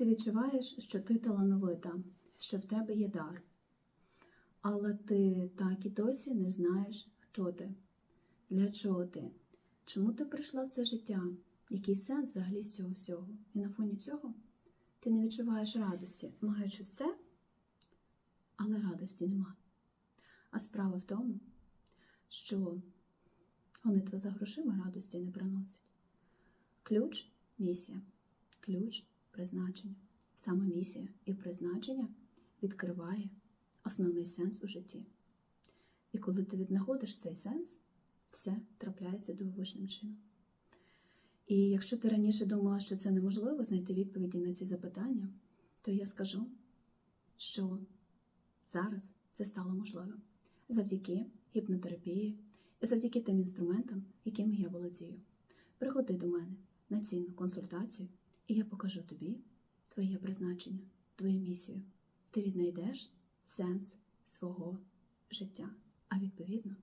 Ти відчуваєш, що ти талановита, що в тебе є дар. Але ти так і досі не знаєш, хто ти, для чого ти, чому ти прийшла в це життя, який сенс взагалі з цього всього. І на фоні цього ти не відчуваєш радості, маючи все, але радості нема. А справа в тому, що гонитва за грошима радості не приносить. Ключ місія, ключ призначення. Саме місія і призначення відкриває основний сенс у житті. І коли ти віднаходиш цей сенс, все трапляється дивовижним чином. І якщо ти раніше думала, що це неможливо знайти відповіді на ці запитання, то я скажу, що зараз це стало можливим завдяки гіпнотерапії і завдяки тим інструментам, якими я володію. Приходи до мене на цінну консультацію, і я покажу тобі твоє призначення, твою місію. Ти віднайдеш сенс свого життя, а відповідно.